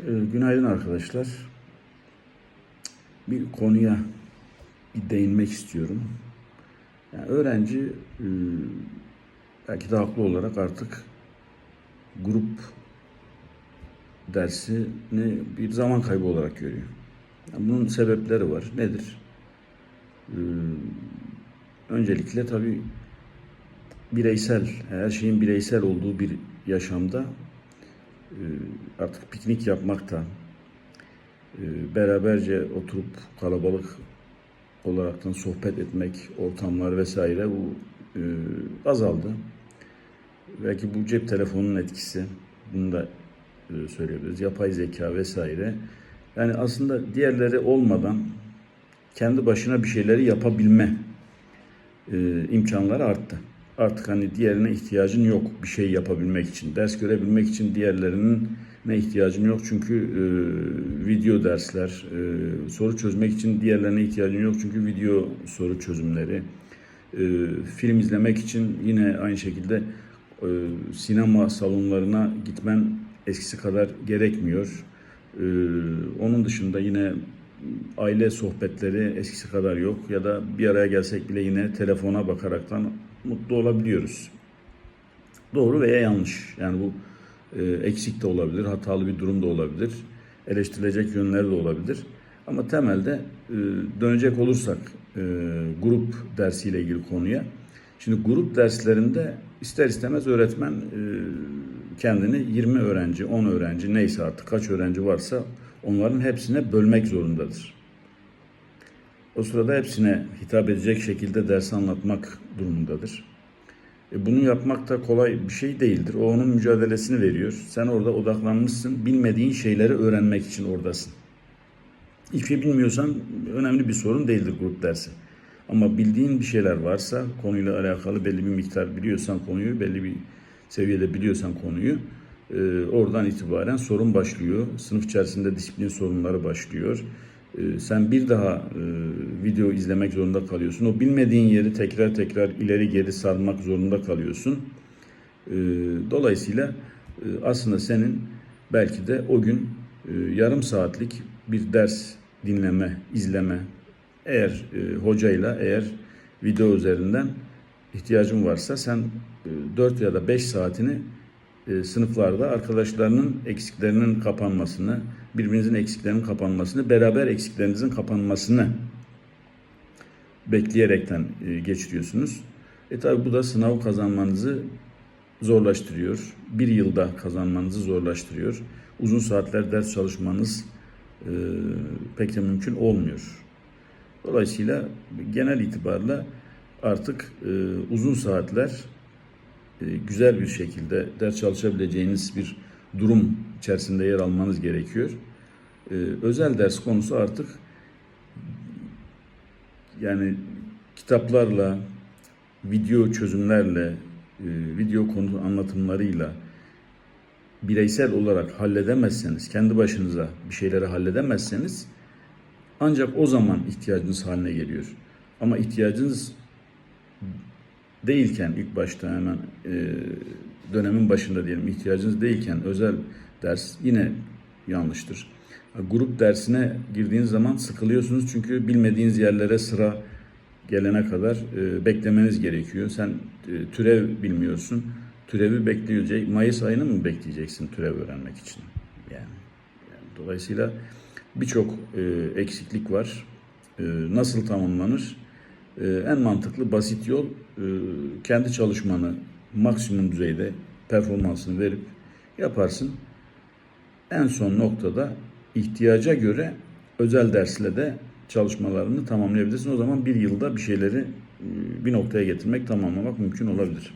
Ee, Günaydın arkadaşlar. Bir konuya bir değinmek istiyorum. Yani öğrenci e, belki de haklı olarak artık grup dersini bir zaman kaybı olarak görüyor. Yani bunun sebepleri var. Nedir? Ee, Öncelikle tabii bireysel, her şeyin bireysel olduğu bir yaşamda artık piknik yapmak da e, beraberce oturup kalabalık olaraktan sohbet etmek, ortamlar vesaire bu e, azaldı. Belki bu cep telefonunun etkisi, bunu da e, söyleyebiliriz. Yapay zeka vesaire. Yani aslında diğerleri olmadan kendi başına bir şeyleri yapabilme e, imkanları arttı. Artık hani diğerine ihtiyacın yok bir şey yapabilmek için. Ders görebilmek için diğerlerinin ne ihtiyacın yok. Çünkü e, video dersler, e, soru çözmek için diğerlerine ihtiyacın yok. Çünkü video soru çözümleri. E, film izlemek için yine aynı şekilde e, sinema salonlarına gitmen eskisi kadar gerekmiyor. E, onun dışında yine aile sohbetleri eskisi kadar yok ya da bir araya gelsek bile yine telefona bakaraktan mutlu olabiliyoruz. Doğru veya yanlış. Yani bu e, eksik de olabilir, hatalı bir durum da olabilir. Eleştirilecek yönleri de olabilir. Ama temelde e, dönecek olursak e, grup dersiyle ilgili konuya. Şimdi grup derslerinde ister istemez öğretmen e, kendini 20 öğrenci, 10 öğrenci neyse artık kaç öğrenci varsa onların hepsine bölmek zorundadır. O sırada hepsine hitap edecek şekilde ders anlatmak durumundadır. E bunu yapmak da kolay bir şey değildir. O onun mücadelesini veriyor. Sen orada odaklanmışsın. Bilmediğin şeyleri öğrenmek için oradasın. Hiçbir şey bilmiyorsan önemli bir sorun değildir grup dersi. Ama bildiğin bir şeyler varsa, konuyla alakalı belli bir miktar biliyorsan konuyu, belli bir seviyede biliyorsan konuyu, e, oradan itibaren sorun başlıyor. Sınıf içerisinde disiplin sorunları başlıyor. E, sen bir daha e, video izlemek zorunda kalıyorsun. O bilmediğin yeri tekrar tekrar ileri geri sarmak zorunda kalıyorsun. E, dolayısıyla e, aslında senin belki de o gün e, yarım saatlik bir ders dinleme, izleme, eğer hocayla, eğer video üzerinden ihtiyacın varsa sen e, 4 ya da 5 saatini sınıflarda arkadaşlarının eksiklerinin kapanmasını, birbirinizin eksiklerinin kapanmasını, beraber eksiklerinizin kapanmasını bekleyerekten e, geçiriyorsunuz. E tabi bu da sınav kazanmanızı zorlaştırıyor. Bir yılda kazanmanızı zorlaştırıyor. Uzun saatler ders çalışmanız e, pek de mümkün olmuyor. Dolayısıyla genel itibarla artık e, uzun saatler e, güzel bir şekilde ders çalışabileceğiniz bir durum içerisinde yer almanız gerekiyor. E, özel ders konusu artık yani kitaplarla, video çözümlerle, e, video konu anlatımlarıyla bireysel olarak halledemezseniz, kendi başınıza bir şeyleri halledemezseniz ancak o zaman ihtiyacınız haline geliyor. Ama ihtiyacınız değilken ilk başta hemen e, dönemin başında diyelim ihtiyacınız değilken özel ders yine yanlıştır. Grup dersine girdiğiniz zaman sıkılıyorsunuz çünkü bilmediğiniz yerlere sıra gelene kadar e, beklemeniz gerekiyor. Sen e, türev bilmiyorsun. Türevi bekleyecek. Mayıs ayını mı bekleyeceksin türev öğrenmek için? Yani, yani dolayısıyla birçok e, eksiklik var. E, nasıl tamamlanır? E, en mantıklı basit yol e, kendi çalışmanı maksimum düzeyde performansını verip yaparsın. En son noktada ihtiyaca göre özel dersle de çalışmalarını tamamlayabilirsin. O zaman bir yılda bir şeyleri e, bir noktaya getirmek, tamamlamak mümkün olabilir.